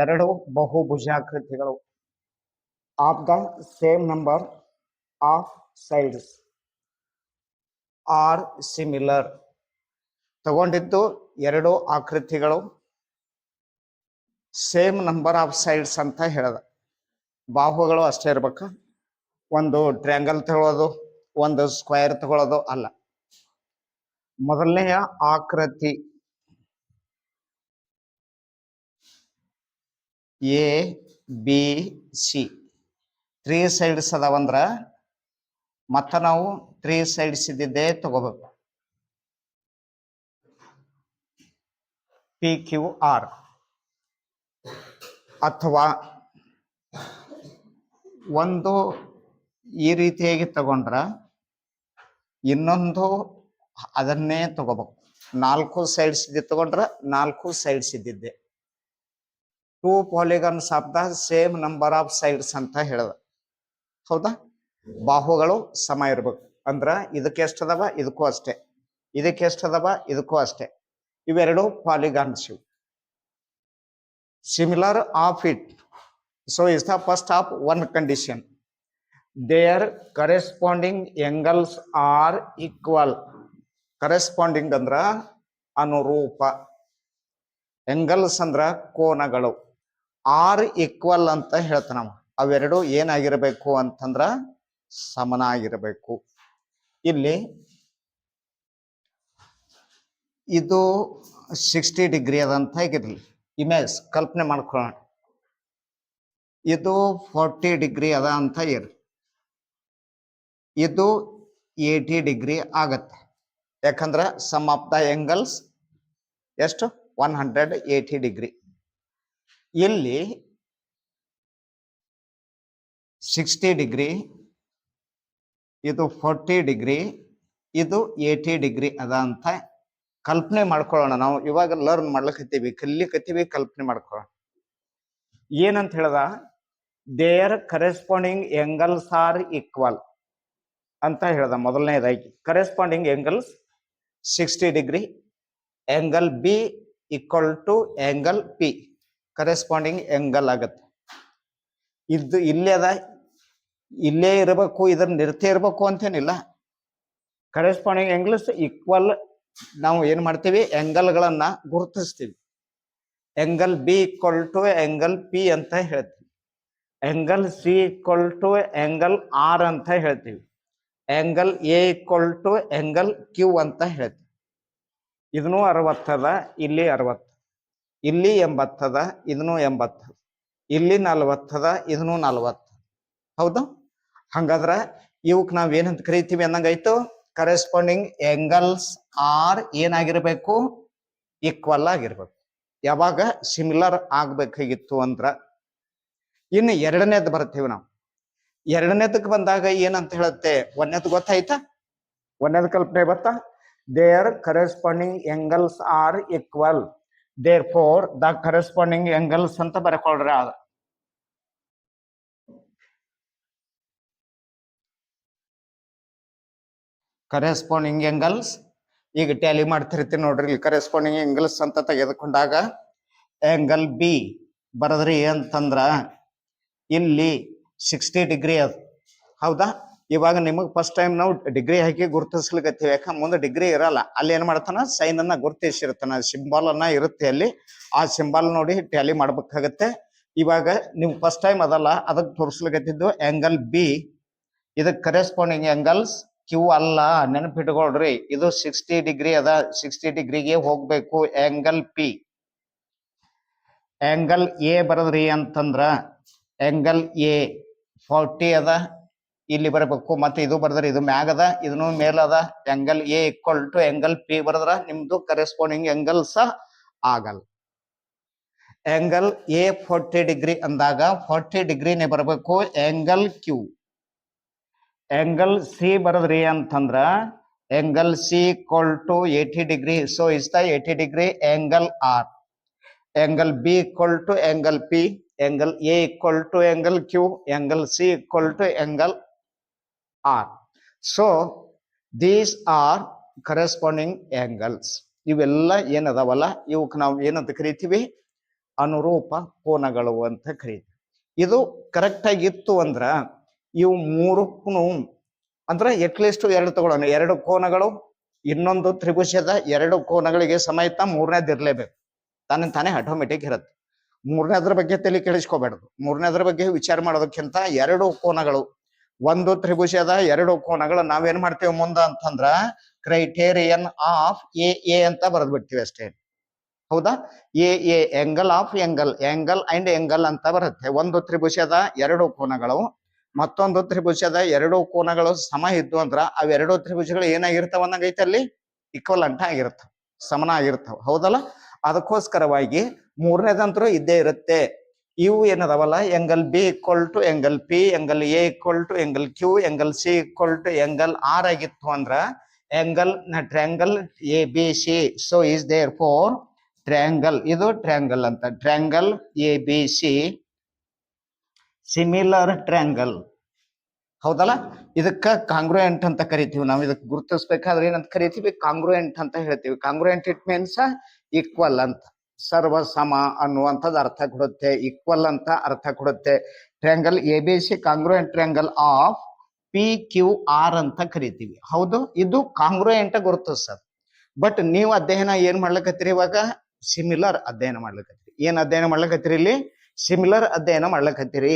ಎರಡು ಬಹುಭುಜಾಕೃತಿಗಳು. Of the same number of sides are similar ತಗೊಂಡಿದ್ದು ಎರಡು ಆಕೃತಿಗಳು. ಸೇಮ್ ನಂಬರ್ ಆಫ್ ಸೈಡ್ಸ್ ಅಂತ ಹೇಳ್ದ. ಬಾಹುಗಳು ಅಷ್ಟೇ ಇರ್ಬೇಕು. ಒಂದು ಟ್ರ್ಯಾಂಗಲ್ ತಗೊಳ್ಳೋದು ಒಂದು ಸ್ಕ್ವೇರ್ ತಗೊಳ್ಳೋದು ಅಲ್ಲ. ಮೊದಲನೆಯ ಆಕೃತಿ. A B C three sides ಅದಾವಂದ್ರ ಮತ್ತ ನಾವು ತ್ರೀ ಸೈಡ್ಸ್ ಇದ್ದಿದ್ದೇ ತಗೋಬೇಕು. ಪಿ ಕ್ಯೂ ಆರ್ ಅಥವಾ ಒಂದು ಈ ರೀತಿಯಾಗಿ ತಗೊಂಡ್ರ ಇನ್ನೊಂದು ಅದನ್ನೇ ತಗೋಬೇಕು. ನಾಲ್ಕು ಸೈಡ್ಸ್ ಇದ್ದಿದ್ದು ತಗೊಂಡ್ರ ನಾಲ್ಕು ಸೈಡ್ಸ್ ಇದ್ದಿದ್ದೆ. Two polygons of the same number of sides ಅಂತ ಹೇಳ್ದ. ಹೌದಾ? ಬಾಹುಗಳು ಸಮ ಇರ್ಬೇಕು. ಅಂದ್ರ ಇದಕ್ಕೆ ಎಷ್ಟು ಅದಾವ? ಇದಕ್ಕೂ ಅಷ್ಟೇ. ಇದಕ್ಕೆ ಎಷ್ಟು ಅದಾವ? ಇದಕ್ಕೂ ಅಷ್ಟೇ. ಇವೆರಡು ಪಾಲಿಗಾನ್ಸ್ ಇವು. Similar of it so is the first of one condition their corresponding angles are equal corresponding ಅಂದ್ರ ಅನುರೂಪ. ಎಂಗಲ್ಸ್ ಅಂದ್ರ ಕೋನಗಳು. ಆರ್ ಈಕ್ವಲ್ ಅಂತ ಹೇಳ್ತಾನವ ಅವೆರಡು ಏನಾಗಿರಬೇಕು ಅಂತಂದ್ರ ಸಮನಾಗಿರಬೇಕು. ಇಲ್ಲಿ ಇದು ಸಿಕ್ಸ್ಟಿ ಡಿಗ್ರಿ ಅದಂತ ಆಗಿರ್ಲಿ ಇಮೇಜ್ ಕಲ್ಪನೆ ಮಾಡ್ಕೊಳ್ಳೋಣ. ಇದು ಫೋರ್ಟಿ ಡಿಗ್ರಿ ಅದ ಅಂತ ಇರಲಿ. ಇದು ಏಯ್ಟಿ ಡಿಗ್ರಿ ಆಗತ್ತೆ. ಯಾಕಂದ್ರೆ ಸಮ್ ಆಫ್ ದ ಎಂಗಲ್ಸ್ ಎಷ್ಟು? ಒನ್ ಹಂಡ್ರೆಡ್ ಏಯ್ಟಿ ಡಿಗ್ರಿ ಇಲ್ಲಿ ಸಿಕ್ಸ್ಟಿ ಡಿಗ್ರಿ ಇದು ಫೋರ್ಟಿ ಡಿಗ್ರಿ ಇದು ಏಯ್ಟಿ ಡಿಗ್ರಿ ಅದ ಅಂತ ಕಲ್ಪನೆ ಮಾಡ್ಕೊಳ್ಳೋಣ ನಾವು. ಇವಾಗ ಲರ್ನ್ ಮಾಡ್ಲಕತ್ತೀವಿ ಕಲಿಕತ್ತೀವಿ ಕಲ್ಪನೆ ಮಾಡ್ಕೊಳ್ಳೋಣ. ಏನಂತ ಹೇಳ್ದ? Their corresponding angles are equal ಅಂತ ಹೇಳ್ದ ಮೊದಲನೇದಾಗಿ. Corresponding angles sixty degree angle B equal to angle P corresponding angle ಆಗತ್ತೆ. ಇದು ಇಲ್ಲೇ ಅದ, ಇಲ್ಲೇ ಇರಬೇಕು, ಇದ್ರ ನಿರ್ತೆ ಇರಬೇಕು ಅಂತೇನಿಲ್ಲ. ಕರೆಸ್ಪಾಂಡಿಂಗ್ ಎಂಗಲ್ಸ್ ಈಕ್ವಲ್ ನಾವು ಏನು ಮಾಡ್ತೀವಿ? ಎಂಗಲ್ಗಳನ್ನ ಗುರುತಿಸ್ತೀವಿ. Angle B equal to angle P ಅಂತ ಹೇಳ್ತೀವಿ. Angle C equal to angle R ಅಂತ ಹೇಳ್ತೀವಿ. Angle A equal to angle Q ಅಂತ ಹೇಳ್ತೀವಿ. ಇದನ್ನು ಅರವತ್ತದ ಇಲ್ಲಿ ಅರವತ್ತು. ಇಲ್ಲಿ ಎಂಬತ್ತದ, ಇದನ್ನು ಎಂಬತ್ತದ ಇಲ್ಲಿ ನಲ್ವತ್ತದ, ಇದನ್ನು ನಲ್ವತ್ತು. ಹೌದು? ಹಂಗಾದ್ರ ಇವಕ್ ನಾವ್ ಏನಂತ ಕರಿತೀವಿ ಅನ್ನಂಗಾಯ್ತು? ಕರೆಸ್ಪಾಂಡಿಂಗ್ ಎಂಗಲ್ಸ್ ಆರ್ ಏನಾಗಿರ್ಬೇಕು? ಈಕ್ವಲ್ ಆಗಿರ್ಬೇಕು. ಯಾವಾಗ ಸಿಮಿಲರ್ ಆಗ್ಬೇಕಾಗಿತ್ತು ಅಂದ್ರ, ಇನ್ನು ಎರಡನೇದ್ ಬರ್ತೀವಿ ನಾವು. ಎರಡನೇದಕ್ಕೆ ಬಂದಾಗ ಏನಂತ ಹೇಳುತ್ತೆ? ಒಂದನೇದ್ ಗೊತ್ತಾಯ್ತಾ? ಒಂದೇದ್ ಕಲ್ಪನೆ ಗೊತ್ತಾ their corresponding angles are equal therefore the corresponding angles ಅಂತ ಬರ್ಕೊಳ್ರಿ ಅದ. ಕರೆಸ್ಪಾಂಡಿಂಗ್ ಎಂಗಲ್ಸ್ ಈಗ ಟ್ಯಾಲಿ ಮಾಡ್ತಿರ್ತೀನಿ ನೋಡ್ರಿ, ಇಲ್ಲಿ ಕರೆಸ್ಪಾಂಡಿಂಗ್ ಎಂಗಲ್ಸ್ ಅಂತ ತೆಗೆದುಕೊಂಡಾಗ ಎಂಗಲ್ ಬಿ ಬರದ್ರಿ ಅಂತಂದ್ರ ಇಲ್ಲಿ ಸಿಕ್ಸ್ಟಿ ಡಿಗ್ರಿ ಅದ. ಹೌದಾ? ಇವಾಗ ನಿಮಗೆ ಫಸ್ಟ್ ಟೈಮ್ ನಾವು ಡಿಗ್ರಿ ಹಾಕಿ ಗುರುತಿಸ್ಲಿಕ್ಕೆ ಯಾಕಂದ್ರೆ ಮುಂದೆ ಡಿಗ್ರಿ ಇರಲ್ಲ. ಅಲ್ಲಿ ಏನ್ ಮಾಡ್ತಾನ? ಸೈನ್ ಅನ್ನ ಗುರುತಿಸಿರ್ತಾನ. ಸಿಂಬಲ್ ಅನ್ನ ಇರುತ್ತೆ ಅಲ್ಲಿ. ಆ ಸಿಂಬಲ್ ನೋಡಿ ಟ್ಯಾಲಿ ಮಾಡ್ಬೇಕಾಗತ್ತೆ. ಇವಾಗ ನೀವು ಫಸ್ಟ್ ಟೈಮ್ ಅದಲ್ಲ ಅದಕ್ಕೆ ತೋರಿಸ್ಲಿಕತ್ತಿದ್ದು ಆಂಗಲ್ ಬಿ ಇದಕ್ಕೆ ಕರೆಸ್ಪಾಂಡಿಂಗ್ ಆಂಗಲ್ಸ್ ಕ್ಯೂ ಅಲ್ಲ. ನೆನಪಿಟ್ಕೊಳ್ರಿ. ಇದು ಸಿಕ್ಸ್ಟಿ ಡಿಗ್ರಿ ಅದ. ಸಿಕ್ಸ್ಟಿ ಡಿಗ್ರಿಗೆ ಹೋಗ್ಬೇಕು. ಆಂಗಲ್ ಪಿ ಆಂಗಲ್ ಎ ಬರದ್ರಿ ಅಂತಂದ್ರ ಆಂಗಲ್ ಎ ಫಾರ್ಟಿ ಅದ. ಇಲ್ಲಿ ಬರಬೇಕು, ಮತ್ತೆ ಇದು ಬರದ್ರ ಇದು ಮ್ಯಾಗ ಅದ, ಇದನ್ನು ಮೇಲದ angle A equal to angle P ಬರದ್ರ ನಿಮ್ದು ಕರೆಸ್ಪಾಂಡಿಂಗ್ ಎಂಗಲ್ಸ್ ಆಗಲ್ಲ. ಎಂಗಲ್ ಎ ಫೋರ್ಟಿ ಡಿಗ್ರಿ ಅಂದಾಗ ಫೋರ್ಟಿ ಡಿಗ್ರಿನೇ ಬರಬೇಕು ಎಂಗಲ್ ಕ್ಯೂ ಎಂಗಲ್ ಸಿ ಬರದ್ರಿ ಅಂತಂದ್ರ angle C equal to eighty degree so is the eighty degree angle R angle B equal to angle P angle A equal to angle Q angle C equal to angle R. So, these are corresponding angles. ಇವೆಲ್ಲ ಏನದಾವಲ್ಲ? ಇವಕ್ಕೆ ನಾವು ಏನಂತ ಕರಿತೀವಿ? ಅನುರೂಪ ಕೋನಗಳು ಅಂತ ಕರೀತೀವಿ. ಇದು ಕರೆಕ್ಟ್ ಆಗಿ ಇತ್ತು ಅಂದ್ರ ಇವು ಮೂರಕ್ಕೂ ಅಂದ್ರೆ ಎಟ್ಲೀಸ್ಟ್ ಎರಡು ತಗೊಳ್ಳೋಣ. ಎರಡು ಕೋನಗಳು ಇನ್ನೊಂದು ತ್ರಿಭುಜದ ಎರಡು ಕೋನಗಳಿಗೆ ಸಮೇತ ಮೂರನೇದು ಇರಲೇಬೇಕು. ತಾನೇ ತಾನೇ ಆಟೋಮೆಟಿಕ್ ಇರುತ್ತೆ. ಮೂರನೇದ್ರ ಬಗ್ಗೆ ತಲೆ ಕೆಡಿಸ್ಕೋಬೇಡದು. ಮೂರನೇದ್ರ ಬಗ್ಗೆ ವಿಚಾರ ಮಾಡೋದಕ್ಕಿಂತ ಎರಡು ಕೋನಗಳು ಒಂದು ತ್ರಿಭುಜದ ಎರಡು ಕೋನಗಳು, ನಾವೇನ್ ಮಾಡ್ತೇವೆ ಮುಂದ ಅಂತಂದ್ರ ಕ್ರೈಟೇರಿಯನ್ ಆಫ್ ಎ ಎ ಅಂತ ಬರೆದ್ ಬಿಡ್ತೀವಿ ಅಷ್ಟೇ. ಹೌದಾ? A A angle of angle angle and angle ಅಂತ ಬರುತ್ತೆ. ಒಂದು ತ್ರಿಭುಜದ ಎರಡು ಕೋನಗಳು. ಮತ್ತೊಂದು ತ್ರಿಭುಜದ ಎರಡು ಕೋನಗಳು ಸಮ ಇದ್ದು ಅಂದ್ರ ಅವೆರಡು ತ್ರಿಭುಜಗಳು ಏನಾಗಿರ್ತಾವ ಅನ್ನಂಗೈತೆ ಅಲ್ಲಿ? ಈಕ್ವಲ್ ಅಂಟ ಆಗಿರ್ತಾವ ಸಮನ ಆಗಿರ್ತಾವ ಹೌದಲ್ಲ? ಅದಕ್ಕೋಸ್ಕರವಾಗಿ ಮೂರನೇದಂತರೂ ಇದ್ದೇ ಇರುತ್ತೆ. ಇವು ಏನದವಲ್ಲ angle B equal to angle P angle A equal to angle Q angle C equal to angle R ಆಗಿತ್ತು ಅಂದ್ರ angle triangle A B C so is therefore triangle ಇದು ಟ್ರ್ಯಾಂಗಲ್ ಅಂತ. Triangle A B C similar triangle ಹೌದಲ್ಲ? ಇದಕ್ಕ ಕಾಂಗ್ರುಯೆಂಟ್ ಅಂತ ಕರಿತೀವಿ ನಾವು. ಇದಕ್ಕೆ ಗುರುತಿಸ್ಬೇಕಾದ್ರೆ ಏನಂತ ಕರಿತೀವಿ? ಕಾಂಗ್ರುಯೆಂಟ್ ಅಂತ ಹೇಳ್ತೀವಿ. ಕಾಂಗ್ರುಯೆಂಟ್ ಇಟ್ ಮೀನ್ಸ್ ಈಕ್ವಲ್ ಅಂತ. ಸರ್ವ ಸಮ ಅನ್ನುವಂಥದ್ದು ಅರ್ಥ ಕೊಡುತ್ತೆ ಈಕ್ವಲ್ ಅಂತ ಅರ್ಥ ಕೊಡುತ್ತೆ. Triangle A B C congruent triangle of P Q R ಅಂತ ಕರಿತೀವಿ. ಹೌದು? ಇದು ಕಾಂಗ್ರುಯೆಂಟ್ ಸರ್. ಬಟ್ ನೀವು ಅಧ್ಯಯನ ಏನ್ ಮಾಡ್ಲಕತ್ತೀರಿ ಇವಾಗ? ಸಿಮಿಲರ್ ಅಧ್ಯಯನ ಮಾಡ್ಲಕತ್ತೀರಿ. ಏನ್ ಅಧ್ಯಯನ ಮಾಡ್ಲಕತ್ತೀರಿ ಇಲ್ಲಿ? ಸಿಮಿಲರ್ ಅಧ್ಯಯನ ಮಾಡ್ಲಕತ್ತೀರಿ.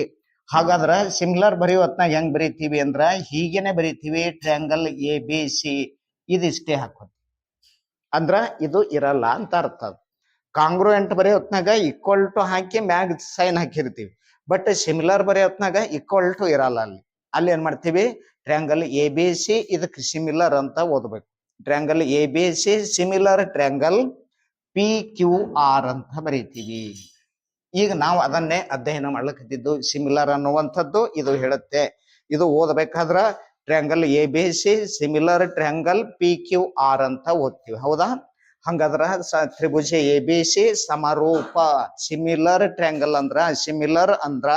ಹಾಗಾದ್ರ ಸಿಮಿಲರ್ ಬರೆಯೋತ್ನ ಹೆಂಗೆ ಹೆಂಗ್ ಬರೀತೀವಿ ಅಂದ್ರ ಹೀಗೇನೆ ಬರೀತೀವಿ ಟ್ರ್ಯಾಂಗಲ್ ಎ ಬಿ ಸಿ ಇದಿಷ್ಟೇ ಹಾಕೋದು ಅಂದ್ರ ಇದು ಇರಲ್ಲ ಅಂತ ಅರ್ಥ ಅದು. ಕಾಂಗ್ರುಯೆಂಟ್ ಬರೆಯ ಹೊತ್ನಾಗ ಈಕ್ವಲ್ ಟು ಹಾಕಿ ಮ್ಯಾಗ್ ಸೈನ್ ಹಾಕಿರ್ತೀವಿ. ಬಟ್ ಸಿಮಿಲರ್ ಬರೆಯ ಹೊತ್ನಾಗ ಈಕ್ವಲ್ ಟು ಇರಲ್ಲ ಅಲ್ಲಿ. ಅಲ್ಲಿ ಏನ್ ಮಾಡ್ತೀವಿ? ಟ್ರ್ಯಾಂಗಲ್ ಎ ಬಿ ಸಿ ಇದಕ್ಕೆ ಸಿಮಿಲರ್ ಅಂತ ಓದ್ಬೇಕು. Triangle A B C similar triangle P Q R ಅಂತ ಬರೀತೀವಿ. ಈಗ ನಾವು ಅದನ್ನೇ ಅಧ್ಯಯನ ಮಾಡ್ಲಕತ್ತಿದ್ದು ಸಿಮಿಲರ್ ಅನ್ನುವಂಥದ್ದು ಇದು ಹೇಳುತ್ತೆ. ಇದು ಓದಬೇಕಾದ್ರ triangle A B C similar triangle P Q R ಅಂತ ಓದ್ತೀವಿ. ಹೌದಾ? ಹಂಗಾದ್ರ ತ್ರಿಭುಜ ಎ ಬಿ ಸಿ ಸಮರೂಪ. ಸಿಮಿಲರ್ ಟ್ರ್ಯಾಂಗಲ್ ಅಂದ್ರ ಸಿಮಿಲರ್ ಅಂದ್ರ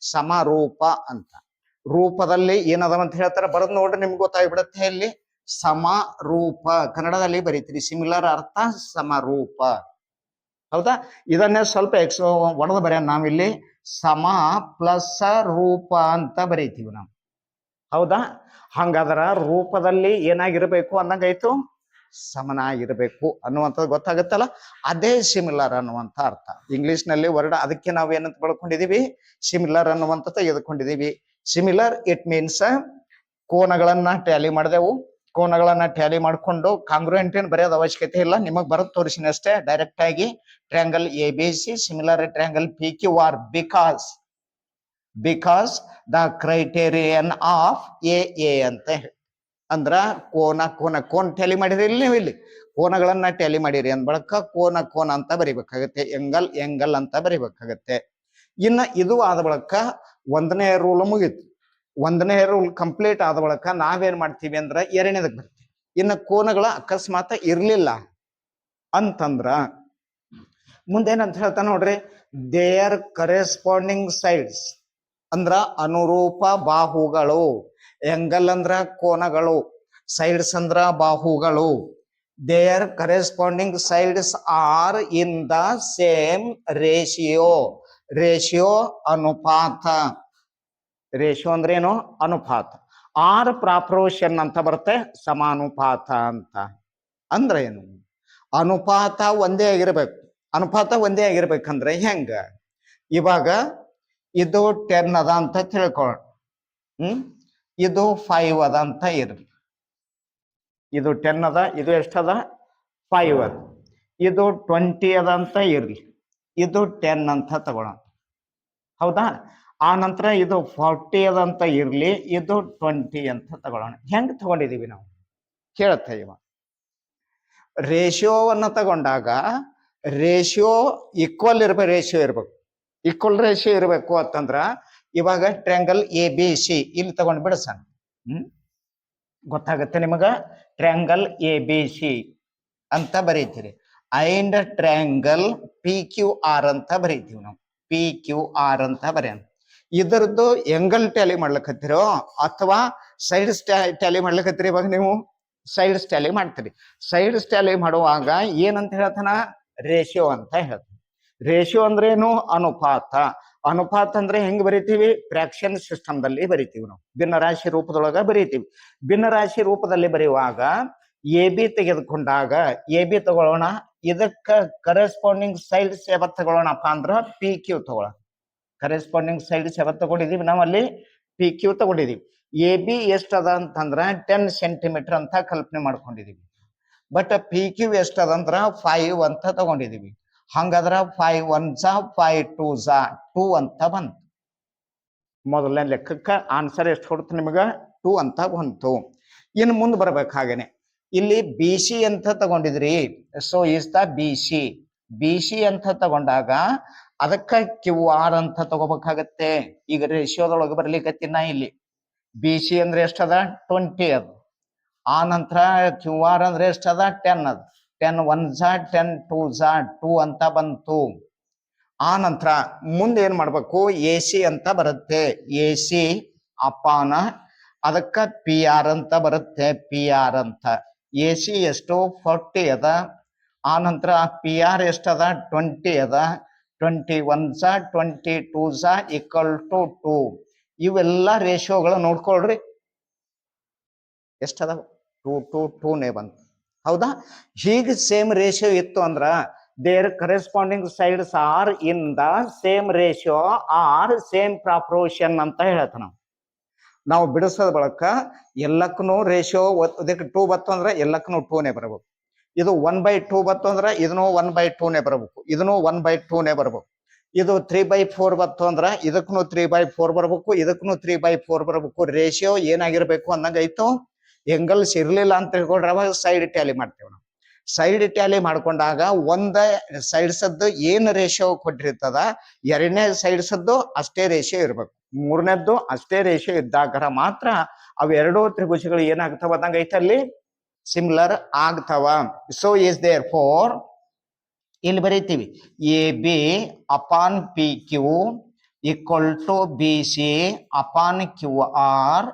ಸಮರೂಪ ಅಂತ. ರೂಪದಲ್ಲಿ ಏನದವ ಅಂತ ಹೇಳ್ತಾರ? ಬರೋದ್ ನೋಡ್ರಿ, ನಿಮ್ಗೆ ಗೊತ್ತಾಗ್ಬಿಡತ್ತೆ ಇಲ್ಲಿ. ಸಮರೂಪ. ಕನ್ನಡದಲ್ಲಿ ಬರೀತೀರಿ. ಸಿಮಿಲರ್ ಅರ್ಥ ಸಮರೂಪ. ಹೌದಾ? ಇದನ್ನೇ ಸ್ವಲ್ಪ ಎಕ್ಸ್ ಒಡೆದು ಬರೆಯೋಣ ನಾವಿಲ್ಲಿ. ಸಮ ಪ್ಲಸ್ ರೂಪ ಅಂತ ಬರೀತೀವಿ ನಾವು. ಹೌದಾ? ಹಂಗಾದ್ರ ರೂಪದಲ್ಲಿ ಏನಾಗಿರ್ಬೇಕು ಅನ್ನಂಗಾಯ್ತು? ಸಮನಾಗಿರ್ಬೇಕು ಅನ್ನುವಂಥದ್ದು ಗೊತ್ತಾಗುತ್ತಲ್ಲ? ಅದೇ ಸಿಮಿಲರ್ ಅನ್ನುವಂಥ ಅರ್ಥ. ಇಂಗ್ಲಿಷ್ನಲ್ಲಿ ವರ್ಡ್ ಅದಕ್ಕೆ ನಾವು ಏನಂತ ಬಳ್ಕೊಂಡಿದೀವಿ ಸಿಮಿಲರ್ ಅನ್ನುವಂಥದ್ದು ತೆಗೆದುಕೊಂಡಿದೀವಿ ಸಿಮಿಲರ್ ಇಟ್ ಮೀನ್ಸ್ ಕೋನಗಳನ್ನ ಟ್ಯಾಲಿ ಮಾಡಿದೆವು. ಕೋನಗಳನ್ನ ಟ್ಯಾಲಿ ಮಾಡ್ಕೊಂಡು ಕಾಂಗ್ರೆಂಟ್ ಏನ್ ಬರೆಯೋದು ಅವಶ್ಯಕತೆ ಇಲ್ಲ. ನಿಮಗ್ ಬರೋದು ತೋರಿಸಿನ ಅಷ್ಟೇ. ಡೈರೆಕ್ಟ್ ಆಗಿ triangle A B C similar triangle P Q R because because the criterion of A A ಅಂತ ಹೇಳಿ. ಅಂದ್ರ ಕೋನ ಕೋನ ಕೋನ್ ಟ್ಯಾಲಿ ಮಾಡಿರಿ ಇಲ್ಲಿ ನೀವು ಇಲ್ಲಿ. ಕೋನಗಳನ್ನ ಟ್ಯಾಲಿ ಮಾಡಿರಿ ಅಂದ್ ಬಳಕ ಕೋನ ಕೋನ ಅಂತ ಬರಿಬೇಕಾಗತ್ತೆ, ಎಂಗಲ್ ಎಂಗಲ್ ಅಂತ ಬರಿಬೇಕಾಗತ್ತೆ. ಇನ್ನ ಇದು ಆದ ಬಳಕ ಒಂದನೇ ರೂಲ್ ಮುಗೀತು. ಒಂದನೇ ರೂಲ್ ಕಂಪ್ಲೀಟ್ ಆದ ಬಳಕ ನಾವೇನ್ ಮಾಡ್ತೀವಿ ಅಂದ್ರ ಎರಡನೇದಕ್ಕೆ ಬರ್ತೀವಿ. ಇನ್ನು ಕೋನಗಳ ಅಕಸ್ಮಾತ್ ಇರ್ಲಿಲ್ಲ ಅಂತಂದ್ರ ಮುಂದೇನಂತ ಹೇಳ್ತಾ ನೋಡ್ರಿ ದೇರ್ ಕರೆಸ್ಪಾಂಡಿಂಗ್ ಸೈಡ್ಸ್ ಅಂದ್ರ ಅನುರೂಪ ಬಾಹುಗಳು. ಎಂಗಲ್ ಅಂದ್ರ ಕೋನಗಳು ಸೈಡ್ಸ್ ಅಂದ್ರ ಬಾಹುಗಳು. Their corresponding sides are in the same ratio ratio ಅನುಪಾತ. ರೇಷಿಯೋ ಅಂದ್ರೆ ಏನು? ಅನುಪಾತ. ಆರ್ ಪ್ರಾಪ್ರೋಷನ್ ಅಂತ ಬರುತ್ತೆ, ಸಮಾನುಪಾತ ಅಂತ. ಅಂದ್ರೆ ಏನು? ಅನುಪಾತ ಒಂದೇ ಆಗಿರ್ಬೇಕು. ಅನುಪಾತ ಒಂದೇ ಆಗಿರ್ಬೇಕಂದ್ರೆ ಹೆಂಗ? ಇವಾಗ ಇದು ಟೆನ್ ಅದ ಅಂತ ತಿಳ್ಕೊಳ್ಳೋಣ ಹ್ಮ್? ಇದು ಫೈವ್ ಅದ ಅಂತ ಇರ್ಲಿ ಇದು ಟೆನ್ ಅದ, ಇದು ಎಷ್ಟದ ಫೈವ್ ಅದ. ಇದು ಟ್ವೆಂಟಿ ಅದ ಅಂತ ಇರ್ಲಿ. ಇದು ಟೆನ್ ಅಂತ ತಗೊಳ್ಳೋಣ ಹೌದಾ? ಆ ನಂತರ ಇದು ಫಾರ್ಟಿ ಅದ ಅಂತ ಇರ್ಲಿ, ಇದು ಟ್ವೆಂಟಿ ಅಂತ ತಗೊಳ್ಳೋಣ ಹೆಂಗ್ ತಗೊಂಡಿದೀವಿ ನಾವು? ಕೇಳುತ್ತೆ ಇವ. ರೇಷಿಯೋವನ್ನ ತಗೊಂಡಾಗ ರೇಷಿಯೋ ಈಕ್ವಲ್ ಇರ್ಬೇಕು ರೇಷಿಯೋ ಇರ್ಬೇಕು. ಈಕ್ವಲ್ ರೇಷಿಯೋ ಇರಬೇಕು ಅಂತಂದ್ರ ಇವಾಗ ಟ್ರ್ಯಾಂಗಲ್ ಎ ಬಿ ಸಿ ಇಲ್ಲಿ ತಗೊಂಡು ಬಿಡಸಣ. ಹ್ಮ್? ಗೊತ್ತಾಗತ್ತೆ ನಿಮಗ? ಟ್ರ್ಯಾಂಗಲ್ ಎ ಬಿ ಸಿ ಅಂತ ಬರೀತೀರಿ. And triangle P Q R ಅಂತ ಬರೀತೀವಿ ನಾವು. ಪಿ ಕ್ಯೂ ಆರ್ ಅಂತ ಬರೆಯೋಣ. ಇದರದ್ದು ಎಂಗಲ್ ಟ್ಯಾಲಿ ಮಾಡ್ಲಿಕತ್ತೀರೋ ಅಥವಾ ಸೈಡ್ ಟ್ಯಾಲಿ ಮಾಡ್ಲಿಕತ್ತೀರಿ ಇವಾಗ ನೀವು? ಸೈಡ್ ಟ್ಯಾಲಿ ಮಾಡ್ತೀರಿ. ಸೈಡ್ ಟ್ಯಾಲಿ ಮಾಡುವಾಗ ಏನಂತ ಹೇಳ್ತಾನ? ರೇಷಿಯೋ ಅಂತ ಹೇಳ್ತಾನೆ. ರೇಷಿಯೋ ಅಂದ್ರೇನು? ಅನುಪಾತ. ಅನುಪಾತ ಅಂದ್ರೆ ಹೆಂಗ್ ಬರಿತೀವಿ? ಫ್ರಾಕ್ಷನ್ ಸಿಸ್ಟಮ್ದಲ್ಲಿ ಬರಿತೀವಿ ನಾವು. ಭಿನ್ನರಾಶಿ ರೂಪದೊಳಗ ಬರಿತೀವಿ. ಭಿನ್ನರಾಶಿ ರೂಪದಲ್ಲಿ ಬರೆಯುವಾಗ ಎ ಬಿ ತೆಗೆದುಕೊಂಡಾಗ ಎ ಬಿ ತಗೊಳ್ಳೋಣ, ಇದಕ್ಕ ಕರೆಸ್ಪಾಂಡಿಂಗ್ ಸೈಡ್ ಯಾವತ್ ತಗೊಳ್ಳೋಣಪ್ಪ ಅಂದ್ರ ಪಿ ಕ್ಯೂ ತಗೊಳ್ಳೋಣ ಕರೆಸ್ಪಾಂಡಿಂಗ್ ಸೈಡ್ ಯಾವತ್ ತಗೊಂಡಿದೀವಿ ನಾವಲ್ಲಿ? ಪಿ ಕ್ಯೂ ತಗೊಂಡಿದೀವಿ. ಎ ಬಿ ಅದ ಅಂತಂದ್ರ ಟೆನ್ ಸೆಂಟಿಮೀಟರ್ ಅಂತ ಕಲ್ಪನೆ ಮಾಡ್ಕೊಂಡಿದೀವಿ. ಬಟ್ ಪಿ ಕ್ಯೂ ಎಷ್ಟದ ಅಂದ್ರ ಫೈವ್ ಅಂತ ತಗೊಂಡಿದೀವಿ. ಹಂಗಾದ್ರ ಫೈವ್ ಒನ್ ಝಾ ಫೈವ್ ಟೂ ಝಾ ಟೂ ಅಂತ ಬಂತು. ಮೊದಲನೇ ಲೆಕ್ಕಕ್ಕೆ ಆನ್ಸರ್ ಎಷ್ಟು ಕೊಡ್ತು ನಿಮಗೆ? ಟೂ ಅಂತ ಬಂತು. ಇನ್ನು ಮುಂದೆ ಬರ್ಬೇಕು ಹಾಗೇನೆ. ಇಲ್ಲಿ ಬಿ ಸಿ ಅಂತ ತಗೊಂಡಿದ್ರಿ. So is the B C B C ಅಂತ ತಗೊಂಡಾಗ ಅದಕ್ಕೆ ಕ್ಯೂ ಆರ್ ಅಂತ ತಗೋಬೇಕಾಗತ್ತೆ. ಈಗ ರೇಷಿಯೋದೊಳಗೆ ಬರ್ಲಿಕ್ಕತ್ತಿನ ಇಲ್ಲಿ. ಬಿ ಸಿ ಅಂದ್ರೆ ಎಷ್ಟದ? ಟ್ವೆಂಟಿ ಅದು. ಆ ನಂತರ ಕ್ಯೂ ಆರ್ ಅಂದ್ರೆ ಎಷ್ಟದ? ಟೆನ್ ಅದು. ಟೆನ್ ಒನ್ ಝಾ ಟೆನ್ ಟೂ ಝಾ ಟೂ ಅಂತ ಬಂತು. ಆ ನಂತರ ಮುಂದೆ ಏನ್ ಮಾಡ್ಬೇಕು? ಎ ಸಿ ಅಂತ ಬರುತ್ತೆ. ಎ ಸಿ ಅಪಾನ. ಅದಕ್ಕ ಪಿ ಆರ್ ಅಂತ ಬರುತ್ತೆ. ಪಿ ಆರ್ ಅಂತ. ಎ ಸಿ ಎಷ್ಟು ಫೋರ್ಟಿ ಅದ. ಆ ನಂತರ ಪಿ ಆರ್ ಎಷ್ಟದ ಟ್ವೆಂಟಿ ಅದ. ಟ್ವೆಂಟಿ ಒನ್ ಝಾ ಟ್ವೆಂಟಿ ಟೂ ಝಾ ಈಕ್ವಲ್ ಟು ಟೂ ಇವೆಲ್ಲ ರೇಷಿಯೋಗಳು ನೋಡ್ಕೊಳ್ರಿ. ಎಷ್ಟದ ಟೂ ಟು ಟೂನೇ ಬಂತು. ಹೌದಾ? ಹೀಗೆ ಸೇಮ್ ರೇಷಿಯೋ ಇತ್ತು ಅಂದ್ರ their corresponding sides are in the same ratio or same proportion ಅಂತ ಹೇಳತ್ತ ನಾವು. ನಾವು ಬಿಡಿಸೋದ್ ಬಳಕ ಎಲ್ಲಕ್ಕೂ ರೇಷಿಯೋ ಇದಕ್ಕೆ ಟೂ ಬತ್ತು ಅಂದ್ರೆ ಎಲ್ಲಕ್ಕೂ ಟೂನೇ ಬರಬೇಕು. ಇದು ಒನ್ ಬೈ ಟೂ ಬತ್ತು ಅಂದ್ರೆ ಇದನ್ನು ಒನ್ ಬೈ ಟೂನೇ ಬರಬೇಕು. ಇದನ್ನು ಒನ್ ಬೈ ಟೂನೇ ಬರಬೇಕು. ಇದು ತ್ರೀ ಬೈ ಫೋರ್ ಬತ್ತು ಅಂದ್ರೆ ಇದಕ್ಕೂ ತ್ರೀ ಬೈ ಫೋರ್ ಬರಬೇಕು ಇದಕ್ಕೂ ತ್ರೀ ಬೈ ಫೋರ್ ಬರಬೇಕು. ರೇಷಿಯೋ ಏನಾಗಿರ್ಬೇಕು ಆಯ್ತು ಎಂಗಲ್ಸ್ ಇರ್ಲಿಲ್ಲ ಅಂತ ತಿಳ್ಕೊಂಡ್ರೆ ಅವಾಗ ಸೈಡ್ ಟ್ಯಾಲಿ ಮಾಡ್ತೇವೆ ನಾವು. ಸೈಡ್ ಟ್ಯಾಲಿ ಮಾಡ್ಕೊಂಡಾಗ ಒಂದ ಸೈಡ್ಸದ್ದು ಏನ್ ರೇಷಿಯೋ ಕೊಟ್ಟಿರ್ತದ, ಎರಡನೇ ಸೈಡ್ಸದ್ದು ಅಷ್ಟೇ ರೇಷಿಯೋ ಇರ್ಬೇಕು. ಮೂರನೇದ್ದು ಅಷ್ಟೇ ರೇಷಿಯೋ ಇದ್ದಾಗ ಮಾತ್ರ ಅವೆರಡೂ ತ್ರಿಭುಜಗಳು ಏನಾಗ್ತಾವ ಅದಂಗ ಐತೆ ಅಲ್ಲಿ ಸಿಮಿಲರ್ ಆಗ್ತಾವ. ಸೊ ಇಸ್ ದೇರ್ ಫೋರ್ ಇಲ್ಲಿ ಬರೀತೀವಿ. A B upon P Q equal to B C upon Q R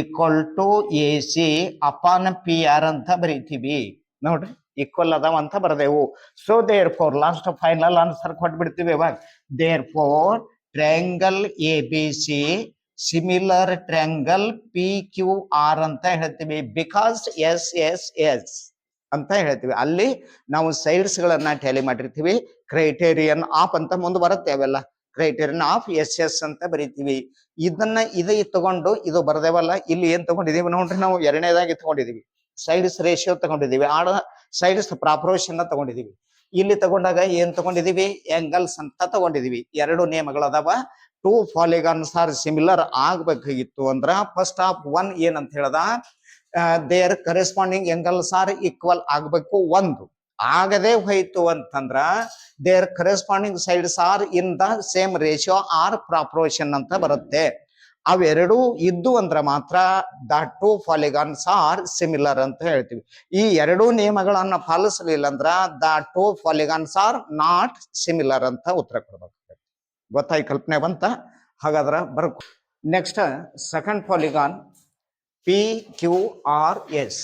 equal to A C upon P R ಅಂತ ಬರೀತೀವಿ. ನೋಡ್ರಿ ಈಕ್ವಲ್ ಅದಾವ ಅಂತ ಬರೆದೆವು. So therefore last final answer ಕೊಟ್ಬಿಡ್ತೀವಿ ಇವಾಗ therefore triangle A B C similar triangle P Q R ಅಂತ ಹೇಳ್ತೀವಿ. Because S S S ಅಂತ ಹೇಳ್ತೀವಿ. ಅಲ್ಲಿ ನಾವು ಸೈಡ್ಸ್ ಗಳನ್ನ ಟ್ಯಾಲಿ ಮಾಡಿರ್ತೀವಿ. ಕ್ರೈಟೇರಿಯನ್ ಆಫ್ ಅಂತ ಮುಂದೆ ಬರುತ್ತೆ ಅವೆಲ್ಲ ಕ್ರೈಟೇರಿಯನ್ ಆಫ್ ಎಸ್ ಎಸ್ ಅಂತ ಬರಿತೀವಿ. ಇದನ್ನ ಇದು ತಗೊಂಡು ಇದು ಬರ್ದೇವಲ್ಲ, ಇಲ್ಲಿ ಏನ್ ತಗೊಂಡಿದೀವಿ ನೋಡ್ರಿ ನಾವು ಎರಡನೇದಾಗಿ ತಗೊಂಡಿದೀವಿ. Sides ratio ತಗೊಂಡಿದೀವಿ. ಆಡ ಸೈಡ್ಸ್ ಪ್ರಾಪರೋಷನ್ ತಗೊಂಡಿದೀವಿ. ಇಲ್ಲಿ ತಗೊಂಡಾಗ ಏನ್ ತಗೊಂಡಿದೀವಿ? ಎಂಗಲ್ಸ್ ಅಂತ ತಗೊಂಡಿದೀವಿ. ಎರಡು ನಿಯಮಗಳದಾವ. ಟೂ ಫಾಲಿಗಾನ್ಸ್ ಆರ್ ಸಿಮಿಲರ್ ಆಗ್ಬೇಕಾಗಿತ್ತು ಅಂದ್ರ ಫಸ್ಟ್ ಆಫ್ ಒನ್ ಏನಂತ ಹೇಳ್ದ? Their corresponding angles are equal ಆಗ್ಬೇಕು ಒಂದು. ಆಗದೆ ಹೋಯ್ತು ಅಂತಂದ್ರ their corresponding sides are in the same ratio or proportion ಅಂತ ಬರುತ್ತೆ. ಅವೆರಡೂ ಇದ್ದು ಅಂದ್ರೆ ಮಾತ್ರ the two polygons are similar ಅಂತ ಹೇಳ್ತೀವಿ. ಈ ಎರಡೂ ನಿಯಮಗಳನ್ನ ಪಾಲಿಸಲಿಲ್ಲ ಅಂದ್ರ the two polygons are not similar ಅಂತ ಉತ್ತರ ಕೊಡ್ಬೇಕು. ಗೊತ್ತಾಯ್ ಕಲ್ಪನೆ ಬಂತ? ಹಾಗಾದ್ರೆ ಬರ್ಕೊ next second polygon P Q R S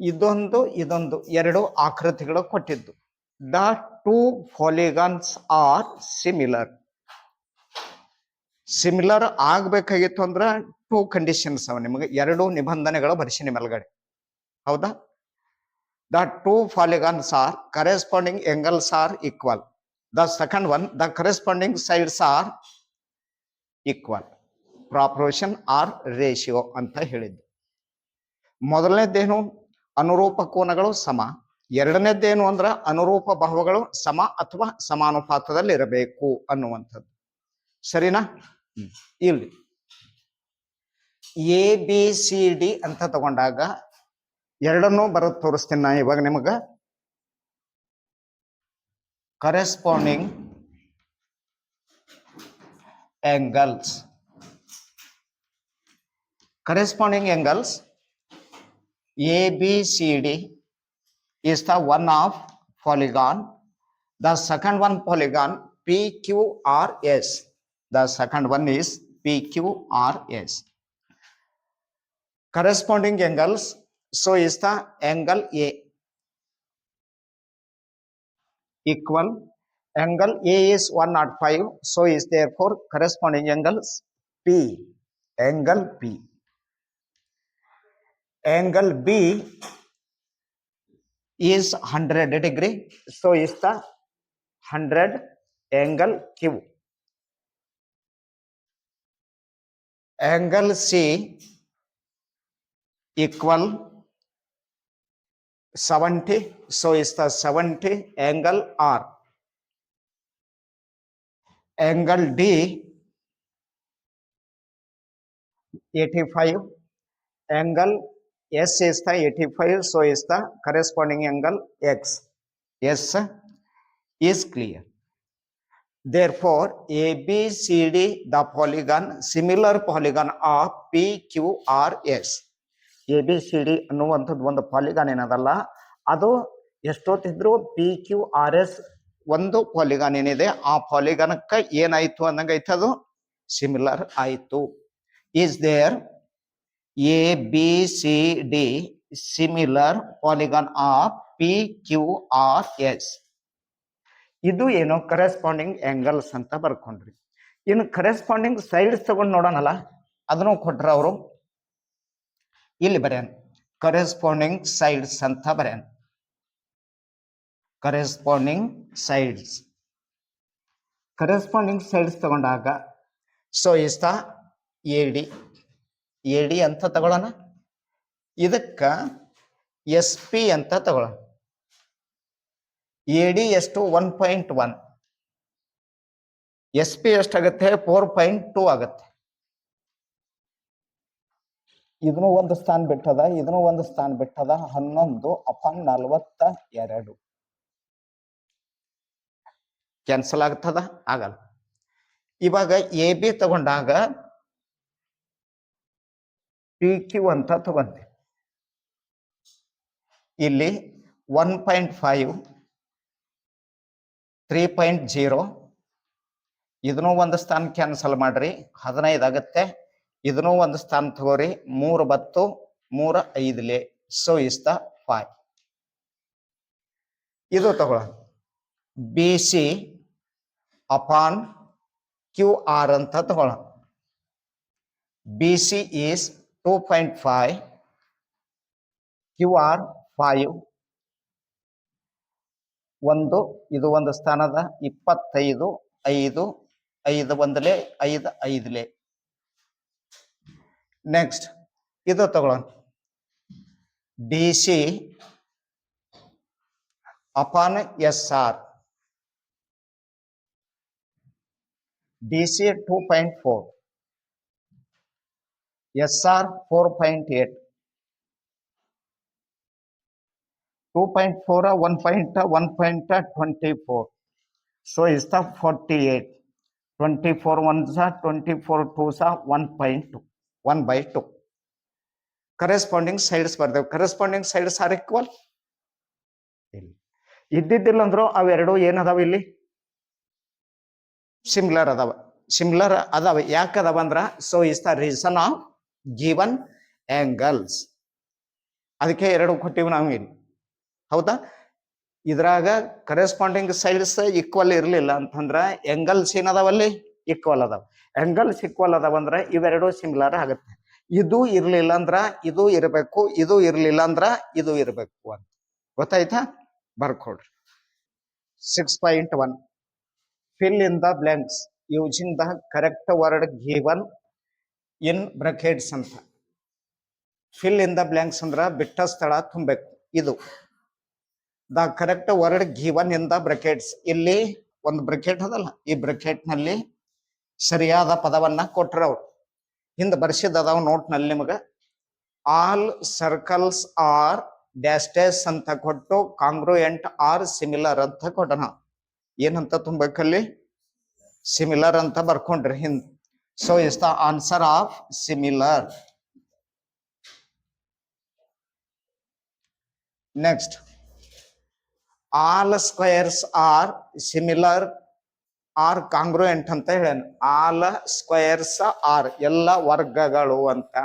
ಇದೊಂದು ಇದೊಂದು, ಎರಡು ಆಕೃತಿಗಳು ಕೊಟ್ಟಿದ್ದು. The two polygons are similar. Similar ಆಗ್ಬೇಕಾಗಿತ್ತು ಅಂದ್ರ ಟೂ ಕಂಡೀಷನ್ಸ್ ಅವ. ನಿಮಗೆ ಎರಡು ನಿಬಂಧನೆಗಳು ಬರ್ಸಿನಿ ಮೇಲ್ಗಡೆ. ಹೌದಾ? The two polygons are corresponding angles are equal. The second one, the corresponding sides are equal. Proportion or ratio ಅಂತ ಹೇಳಿದ್ದು. ಮೊದಲನೇದ್ದೇನು ಅನುರೂಪ ಕೋನಗಳು ಸಮ. ಎರಡನೇದ್ದೇನು ಅಂದ್ರೆ ಅನುರೂಪ ಬಾಹುಗಳು ಸಮ ಅಥವಾ ಸಮಾನುಪಾತದಲ್ಲಿ ಇರಬೇಕು ಅನ್ನುವಂಥದ್ದು. ಸರಿನಾ? ಇಲ್ಲಿ. ಎ ಬಿ ಸಿ ಡಿ ಅಂತ ತಗೊಂಡಾಗ ಎರಡನ್ನೂ ಬರ ತೋರಿಸ್ತೀನಿ ನಾ ಇವಾಗ ನಿಮಗೆ. Corresponding angles corresponding angles ABCD is the one of polygon. The second one polygon PQRS the second one is PQRS corresponding angles so is the angle A. Equal. Angle A is 105 so is therefore corresponding angles P. Angle P angle B is 100 degree. So is the 100 angle Q. Angle C equal 70 so is the 70 angle R. Angle D 85 angle S is the 85 so is the corresponding angle X S is clear therefore ABCD the polygon similar polygon of PQRS ABCD B C D ಅನ್ನುವಂಥದ್ದು ಒಂದು polygon ಏನದಲ್ಲ ಅದು ಎಷ್ಟೊತ್ತಿದ್ರು P Q R S ಒಂದು polygon ಏನಿದೆ ಆ ಪಾಲಿಗಾನಕ್ಕೆ ಏನಾಯ್ತು ಅದು ಸಿಮಿಲರ್ ಆಯ್ತು is there A B C D similar polygon of P Q R S. ಇದು ಏನು ಕರೆಸ್ಪಾಂಡಿಂಗ್ ಆಂಗಲ್ಸ್ ಅಂತ ಬರ್ಕೊಂಡ್ರಿ. ಇನ್ನು ಕರೆಸ್ಪಾಂಡಿಂಗ್ ಸೈಡ್ಸ್ ತಗೊಂಡು ನೋಡೋಣಲ್ಲ, ಅದನ್ನು ಕೊಟ್ರ ಅವರು. ಇಲ್ಲಿ ಬರ್ಯಾನ ಕರೆಸ್ಪಾಂಡಿಂಗ್ ಸೈಡ್ಸ್ ಅಂತ ಬರ್ಯಾನ. ಕರೆಸ್ಪಾಂಡಿಂಗ್ ಸೈಡ್ಸ್ ಕರೆಸ್ಪಾಂಡಿಂಗ್ ಸೈಡ್ಸ್ ತಗೊಂಡಾಗ ಸೊ ಇಷ್ಟ ಎ ಡಿ ಎ ಡಿ ಅಂತ ತಗೊಳ್ಳೋಣ. ಇದಕ್ಕ ಎಸ್ ಪಿ ಅಂತ ತಗೊಳ್ಳೋಣ. ಎ ಡಿ ಎಷ್ಟು? One point one. S P ಎಷ್ಟಾಗುತ್ತೆ? ಫೋರ್ ಪಾಯಿಂಟ್ ಟೂ ಆಗುತ್ತೆ. ಇದನ್ನು ಒಂದು ಸ್ಥಾನ ಬಿಟ್ಟದ, ಇದನ್ನು ಒಂದು ಸ್ಥಾನ ಬಿಟ್ಟದ, ಹನ್ನೊಂದು ಅಪಾನ್ ನಲ್ವತ್ತ ಎರಡು ಕ್ಯಾನ್ಸಲ್ ಆಗ್ತದ? ಆಗಲ್ಲ. ಇವಾಗ ಎ ಬಿ ತಗೊಂಡಾಗ ಪಿ ಕ್ಯೂ ಅಂತ ತಗೊಂತೀವಿ ಇಲ್ಲಿ one point five three point zero ಇದನ್ನೂ ಒಂದು ಸ್ಥಾನ ಕ್ಯಾನ್ಸಲ್ ಮಾಡ್ರಿ. ಹದಿನೈದು ಆಗುತ್ತೆ. ಇದನ್ನೂ ಒಂದು ಸ್ಥಾನ ತಗೋರಿ. ಮೂರು ಬತ್ತು, ಮೂರ ಐದಲೆ ಸೊ ಇಸ್ ದ ಫೈವ್ ಇದು ತಗೊಳ B C upon Q R ಅಂತ ತಗೊಳ B C is two point five Q R five ಒಂದು, ಇದು ಒಂದು ಸ್ಥಾನದ ಇಪ್ಪತ್ತೈದು, ಐದು ಐದು ಒಂದಲೆ, ಐದು ಐದಲೆ. ನೆಕ್ಸ್ಟ್ ಇದು ತಗೊಳ್ಳೋಣ. D C upon S R D C two point four S R four point eight two point four one point one point twenty four so is the forty eight twenty four one ಸಹ twenty four two ಸಹ one point two one by two corresponding sides ಬರ್ದೇವೆ. Corresponding sides are equal ಇಲ್ಲಿ. ಇದ್ದಿದ್ದಿಲ್ಲ ಅಂದ್ರು ಅವೆರಡು ಏನದಾವ ಇಲ್ಲಿ? Similar ಅದಾವ. Similar ಅದಾವ. ಯಾಕೆ ಅದಾವ ಅಂದ್ರ so is the reason of given angles ಅದಕ್ಕೆ ಎರಡು ಕೊಟ್ಟಿವಿ ನಾವು ಇಲ್ಲಿ. ಹೌದಾ? ಇದ್ರಾಗ ಕರೆಸ್ಪಾಂಡಿಂಗ್ ಸೈಡ್ಸ್ ಈಕ್ವಲ್ ಇರಲಿಲ್ಲ ಅಂತಂದ್ರ ಎಂಗಲ್ಸ್ ಏನದಾವಲ್ಲಿ? ಈಕ್ವಲ್ ಅದಾವ. ಎಂಗಲ್ಸ್ ಈಕ್ವಲ್ ಅದಾವ ಅಂದ್ರೆ ಇವೆರಡು ಸಿಮಿಲರ್ ಆಗುತ್ತೆ. ಇದು ಇರಲಿಲ್ಲ ಅಂದ್ರ ಇದು ಇರಬೇಕು, ಇದು ಇರಲಿಲ್ಲ ಅಂದ್ರ ಇದು ಇರಬೇಕು ಅಂತ. ಗೊತ್ತಾಯ್ತಾ? ಬರ್ಕೊಡ್ರಿ six point one fill in the blanks using the correct word given in brackets ಅಂತ. ಫಿಲ್ ಇನ್ ದ ಬ್ಲಾಂಕ್ಸ್ ಅಂದ್ರೆ ಬಿಟ್ಟ ಸ್ಥಳ ತುಂಬಬೇಕು ಇದು. The correct word given in the brackets. ಇಲ್ಲಿ ಒಂದು ಬ್ರಕೆಟ್ ಅದಲ್ಲ. ಈ ಬ್ರಕೆಟ್ನಲ್ಲಿ ಸರಿಯಾದ ಪದವನ್ನ ಕೊಟ್ರ ಅವ್ರು. ಹಿಂದೆ ಬರ್ಸಿದ್ದದಾವ ನೋಟ್ನಲ್ಲಿ ನಿಮಗ. ಆಲ್ ಸರ್ಕಲ್ಸ್ ಆರ್ ಡ್ಯಾಸ್ಟೇಸ್ ಅಂತ ಕೊಟ್ಟು ಕಾಂಗ್ರೋಯಂಟ್ ಆರ್ ಸಿಮಿಲರ್ ಅಂತ ಕೊಟ್ಟನ ಏನಂತ ತುಂಬಬೇಕಲ್ಲಿ ಸಿಮಿಲರ್ ಅಂತ ಬರ್ಕೊಂಡ್ರಿ Hind. So is the answer of similar next all squares are similar are congruent ಅಂತ ಹೇಳೇನು. ಆಲ್ ಸ್ಕ್ವೇರ್ಸ್ ಆರ್ ಎಲ್ಲ ವರ್ಗಗಳು ಅಂತ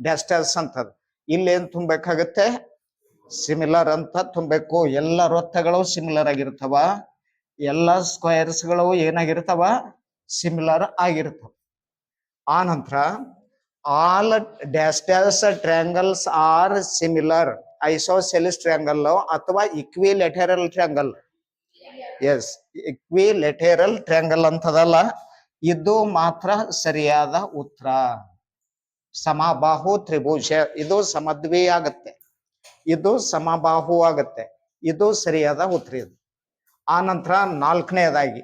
ಡೆಸ್ಟರ್ಸ್ ಅಂತದ್ ಇಲ್ಲೇನ್ ತುಂಬಬೇಕಾಗತ್ತೆ? ಸಿಮಿಲರ್ ಅಂತ ತುಂಬಬೇಕು. ಎಲ್ಲ ವೃತ್ತಗಳು ಸಿಮಿಲರ್ ಆಗಿರ್ತವ. ಎಲ್ಲ ಸ್ಕ್ವೇರ್ಸ್ಗಳು ಏನಾಗಿರ್ತಾವ? ಸಿಮಿಲರ್ ಆಗಿರ್ತಾವ. ಆ ನಂತರ all dash triangles are similar isosceles triangle ಅಥವಾ ಇಕ್ವಿಲೆಟರಲ್ ಟ್ರ್ಯಾಂಗಲ್ ಎಸ್ ಇಕ್ವಿಲೆಟರಲ್ ಟ್ರ್ಯಾಂಗಲ್ ಅಂತದಲ್ಲ ಇದು ಮಾತ್ರ ಸರಿಯಾದ ಉತ್ತರ. ಸಮಬಾಹು ತ್ರಿಭುಜ. ಇದು ಸಮದ್ವಿ ಆಗತ್ತೆ. ಇದು ಸಮಬಾಹು ಆಗತ್ತೆ. ಇದು ಸರಿಯಾದ ಉತ್ತರ ಇದು. ಆ ನಂತರ ನಾಲ್ಕನೇದಾಗಿ.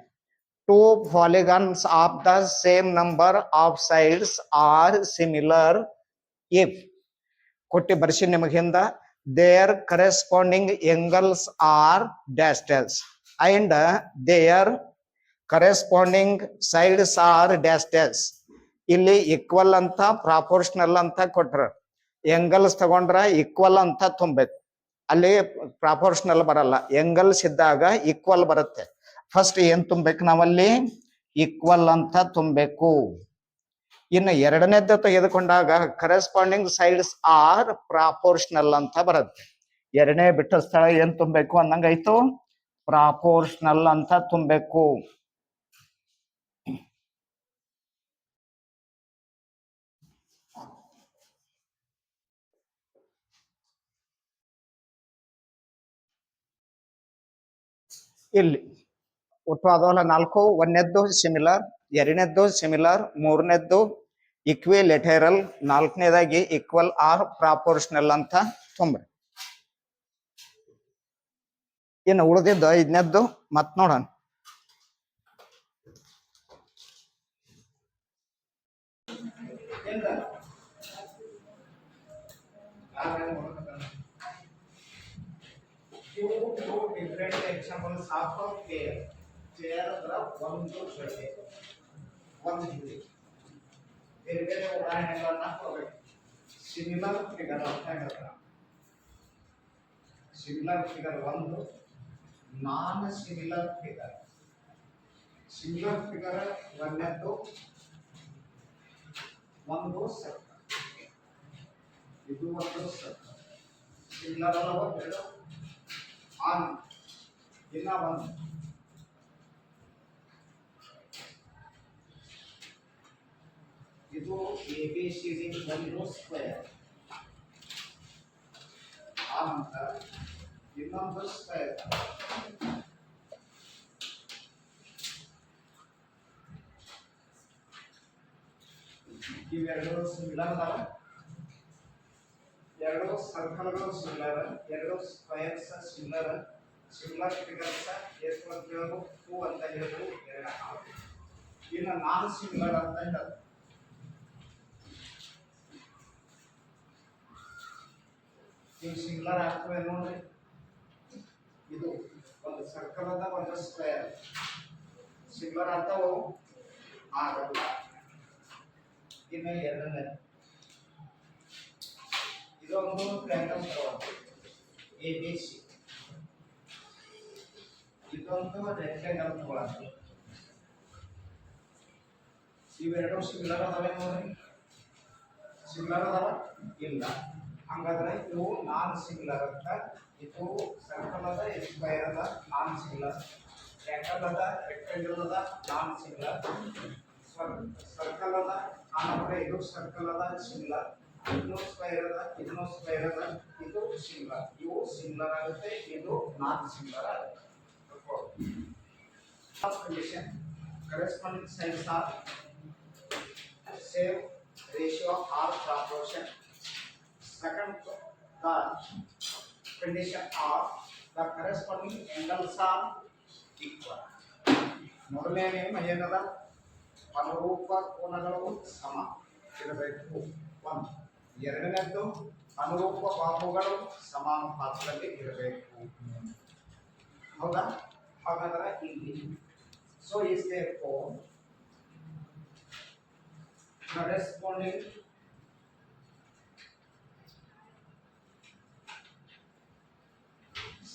Two polygons of the same number of sides are similar if ಕೊಟ್ಟಿ ಬರ್ಸಿ ನಿಮಗಿಂದ their corresponding angles are dash and their corresponding sides are dash ಇಲ್ಲಿ ಈಕ್ವಲ್ ಅಂತ ಪ್ರಾಪೋರ್ಷನಲ್ ಅಂತ ಕೊಟ್ರ. ಎಂಗಲ್ಸ್ ತಗೊಂಡ್ರ ಈಕ್ವಲ್ ಅಂತ ತುಂಬಬೇಕು ಅಲ್ಲಿ ಪ್ರಾಪೋರ್ಷನಲ್ ಬರಲ್ಲ. ಎಂಗಲ್ಸ್ ಇದ್ದಾಗ ಈಕ್ವಲ್ ಬರುತ್ತೆ. ಫಸ್ಟ್ ಏನ್ ತುಂಬಬೇಕು ನಾವಲ್ಲಿ? ಈಕ್ವಲ್ ಅಂತ ತುಂಬಬೇಕು. ಇನ್ನು ಎರಡನೇದ ತೆಗೆದುಕೊಂಡಾಗ ಕರೆಸ್ಪಾಂಡಿಂಗ್ ಸೈಡ್ಸ್ ಆರ್ ಪ್ರಾಪೋರ್ಷನಲ್ ಅಂತ ಬರುತ್ತೆ. ಎರಡನೇ ಬಿಟ್ಟ ಸ್ಥಳ ಏನ್ ತುಂಬಬೇಕು ಅನ್ನಂಗಾಯ್ತು? ಪ್ರಾಪೋರ್ಷನಲ್ ಅಂತ ತುಂಬಬೇಕು. ಇಲ್ಲಿ. ಒಟ್ಟು ಅದಲ್ಲ ನಾಲ್ಕು, ಒಂದನೇದ್ದು ಸಿಮಿಲರ್ ಎರಡನೇದ್ದು ಸಿಮಿಲರ್ ಮೂರನೇದ್ದು ಇಕ್ವಿ ಲೆಟೆರಲ್ ನಾಲ್ಕನೇದಾಗಿ ಈಕ್ವಲ್ ಆರ್ ಪ್ರಾಪೋರ್ಷನಲ್ ಅಂತ ತುಂಬ್ರಿ. ಇನ್ನು ಉಳಿದಿದ್ದು ಐದನೇದ್ದು, ಮತ್ ನೋಡೋಣ. Different different examples of pair ಅಂದ್ರೆ ಒಂದು ಜೊತೆ ಒಂದು ಜೋಡಿ ಬೇರೆ ಬೇರೆ ಉದಾಹರಣೆಗಳನ್ನ ಕೊಡಬೇಕು ಸಿಮಿಲರ್ ಫಿಗರ್ ಅಂತ ಹೇಳ್ತಾರೆ ಸಿಮಿಲರ್ ಫಿಗರ್ ಒಂದು non similar figure similar figure ಒಂದನೇದ್ದು ಒಂದು ಸರ್ಕಲ್ ಇದು ಒಂದು ಸರ್ಕಲ್ ಸಿಮಿಲರ್ ಅಲ್ಲವ ಎರಡು ಆನ್ ಇನ್ನ ಒಂದು ಇದು ಎ ಬಿ ಸಿ ಡಿ ಒಂದು ಸ್ಕ್ವೇರ್ ಆ ನಂತರ ಇನ್ನೊಂದು ಸ್ಕ್ವೇರ್ ಇವೆರಡು ಸಿಮಿಲರ್ ಅದಾವ ಎರಡು ಸರ್ಕಲ್ಗಳು ಸಿಮಿಲರ್ ಎರಡು ಸ್ಕ್ವೇರ್ಸ್ ಸಿಮಿಲರ್ ಸಿಮಿಲರ್ ಫಿಗರ್ಸ್ ಎಷ್ಟು ಅಂತ ಹೇಳೋದು ಟೂ ಅಂತ ಹೇಳೋದು ಎರಡು ಹಾವು. ಇನ್ನು ನಾನ್ ಸಿಮಿಲರ್ ಅಂತ ಹೇಳೋದು ಈಗ ಸಿಮಿಲರ್ ಆಗ್ತವೆ ನೋಡ್ರಿ ಇದು ಒಂದು ಸರ್ಕಲ್ ಅದ ಒಂದು ಸ್ಕ್ವೇರ್ ಸಿಮಿಲರ್ ಆಗ್ತಾವು ಆಗಲ್ಲ ಇನ್ನು ಎರಡನೇ ಇದೊಂದು ಟ್ರ್ಯಾಂಗಲ್ ಎ ಬಿ ಸಿ ಇದೊಂದು ರೆಕ್ಟಾಂಗಲ್ ತಗೊಳ್ಳೋದು ಇವೆರಡು ಸಿಮಿಲರ್ ಅದಾವೆ ನೋಡ್ರಿ ಸಿಮಿಲರ್ ಅದಾವ ಇಲ್ಲ ಹಂಗಾದ್ರೆ ಇವು ನಾನ್ ಸಿಮಿಲರ್ ಅಂತ ಇದು ಸರ್ಕಲ್ ಅದ ಸ್ಕ್ವೈರ್ ಅದ, ನಾನ್ ಸಿಂಗ್ಯುಲರ್ ಟ್ರ್ಯಾಂಗಲ್ ಅದ ರೆಕ್ಟಾಂಗಲ್ ಅದ, ನಾನ್ ಸಿಂಗ್ಯುಲರ್ ಸರ್ಕಲ್ ಅದ ಆಮೇಲೆ ಇದು ಸರ್ಕಲ್ ಅದ ಸಿಮಿಲರ್ ಇದನ್ನು ಸ್ಕ್ವೈರ್ ಅದ ಇದನ್ನು ಸ್ಕ್ವೈರ್ ಅದ, ಇದು ಸಿಮಿಲರ್ ಇವು ಸಿಮಿಲರ್ ಆಗುತ್ತೆ, ಇದು ನಾನ್ ಸಿಮಿಲರ್ ಆಗುತ್ತೆ. Condition corresponding sides are same ratio are proportion. Second, the condition of the corresponding angles are equal. ಮೊದಲನೇ ನಿಯಮ ಏನದ ಅನುರೂಪ ಕೋನಗಳು ಸಮ ಇರಬೇಕು ಒಂದು ಎರಡನೇದ್ದು ಅನುರೂಪ ಬಾಹುಗಳು ಸಮಾನುಪಾತದಲ್ಲಿ ಇರಬೇಕು ಹೌದಾ ಹಾಗಾದ್ರೆ ಇಲ್ಲಿ so is there four corresponding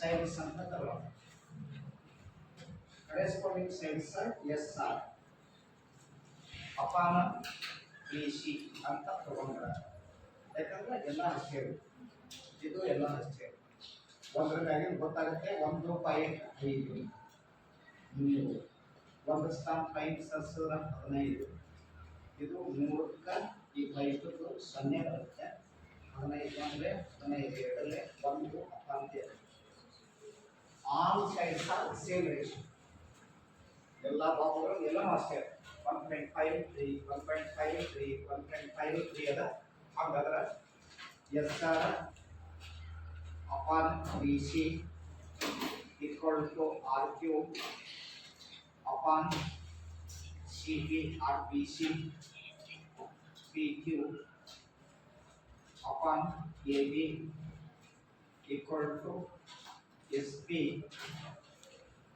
sides ಅಂತ ತಗೊಳ್ಳೋಣ corresponding sides S R upon C ಅಂತ ತಗೊಂಡ್ರ. ಯಾಕಂದ್ರೆ ಎಲ್ಲ ಅಷ್ಟೇ. ಇದು ಎಲ್ಲ ಅಷ್ಟೇ. ಒಂದರದಾಗಿ ಗೊತ್ತಾಗುತ್ತೆ, ಒಂದು ಪಾಯಿಂಟ್ ಐದು. ಮೂರು ಒಂದು ಸ್ಟಾಂಪ್ ಪೈಪ್ ಸಸ್ಸೂರ ಹದಿನೈದು. ಇದು ಮೂರಕ್ಕೆ ಈ ಪೈಪದ್ದು ಸೊನ್ನೆ ಬರುತ್ತೆ. ಹದಿನೈದು ಅಂದರೆ ಹದಿನೈದು ಎರಡಲ್ಲೇ ಒಂದು ಅಂತ ಆಲ್ ಸೈಡ್ಸ್ ಆರ್ ಸೇಮ್ ರೇಷನ್ ಎಲ್ಲ ಬಾಬುಗಳು ಎಲ್ಲನೂ ಅಷ್ಟೇ one point five three one point five three one point five three ಅದ ಹಂಗಾದ್ರೆ S R upon B C equal to R Q upon C P R B C P Q upon A B equal to S P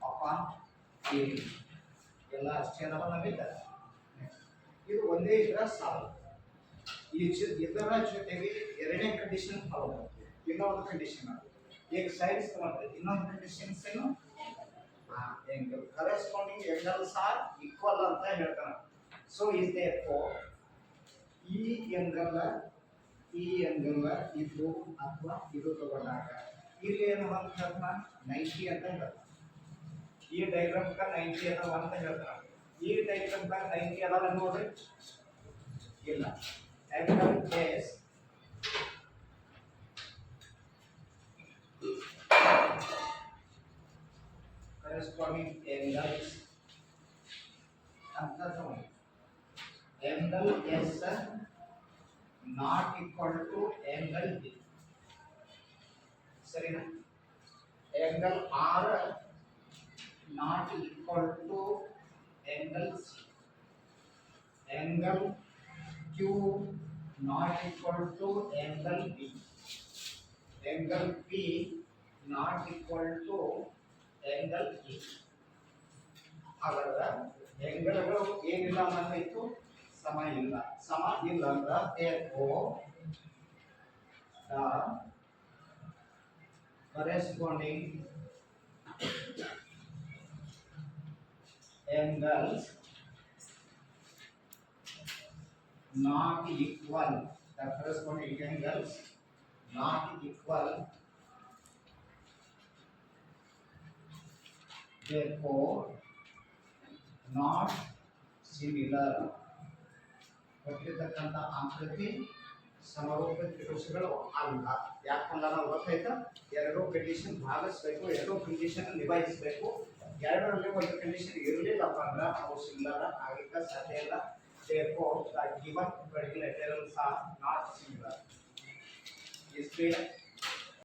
a. ಎಲ್ಲ ಅಷ್ಟೇ ನಮ್ಮಿದ್ದಾರೆ ಇದು ಒಂದೇ ಇದರ ಸಾಲು. ಈ ಇದರ ಜೊತೆಗೆ ಎರಡನೇ ಕಂಡೀಷನ್ ಫಾಲೋ ಮಾಡ್ತೀವಿ ಇನ್ನೊಂದು ಕಂಡೀಷನ್ ಈಗ ಸೈನ್ಸ್ ತಗೊಂಡ್ರೆ ಇನ್ನೊಂದು ಕಂಡೀಷನ್ಸ್ ಏನು? ಕರೆಸ್ಪಾಂಡಿಂಗ್ ಎಲ್ಲ ಆರ್ ಈಕ್ವಲ್ ಅಂತ ಹೇಳ್ತಾನೆ. ಸೊ ಇಸ್ ಫೋ ಈ ಎಂಗಲ್ ಈ ಎಂಗಲ್ ಇದು ಅಥವಾ ಇದು ತಗೊಂಡಾಗ ಇಲ್ಲಿ ಏನು ಅಂತ ಹೇಳ್ತಾನ ನೈಂಟಿ ಅಂತ ಹೇಳ್ತಾನೆ ಈ ಡೈಗ್ರಾಮ್ ಕ ನೈಂಟಿ ಅದಾವ ಅಂತ ಹೇಳ್ತಾನೆ ಈ ಡೈಗ್ರಾಮ್ ಕ ನೈಂಟಿ ಅದಾವ ನೋಡ್ರಿ ಇಲ್ಲ ಆಂಗಲ್ ಎಸ್ corresponding angles. ಅಂತ ತಗೊಂಡು angle S not equal to angle B ಸರಿನಾ angle R not equal to angle C angle Q not equal to angle B angle P not equal to angle E ಹಾಗಾದ್ರೆ ಎಂಗಲ್ಗಳು ಏನಿಲ್ಲ ಅನ್ನೋದಿತ್ತು ಸಮ ಇಲ್ಲ ಸಮ ಇಲ್ಲ ಅಂದ್ರೆ therefore the corresponding angles not equal the corresponding angles not equal therefore not similar ಕೊಟ್ಟಿರ್ತಕ್ಕಂಥ ಆಕೃತಿ ಸಮರೂಪ ತ್ರಿಭುಜಗಳು ಅಲ್ಲ ಯಾಕಂದ್ರೆ ಗೊತ್ತಾಯ್ತಾ? ಎರಡೂ ಕಂಡೀಷನ್ ಭಾಗಿಸ್ಬೇಕು, ಎರಡೂ ಕಂಡೀಷನ್ ನಿಭಾಯಿಸ್ಬೇಕು. ಎರಡರಲ್ಲಿ ಒಂದು ಕಂಡೀಷನ್ ಇರಲಿಲ್ಲಪ್ಪ ಅಂದ್ರೆ ಅವು ಸಿಮಿಲರ್ ಆಗಲಿಕ್ಕೆ ಸಾಧ್ಯ ಇಲ್ಲ are not similar is clear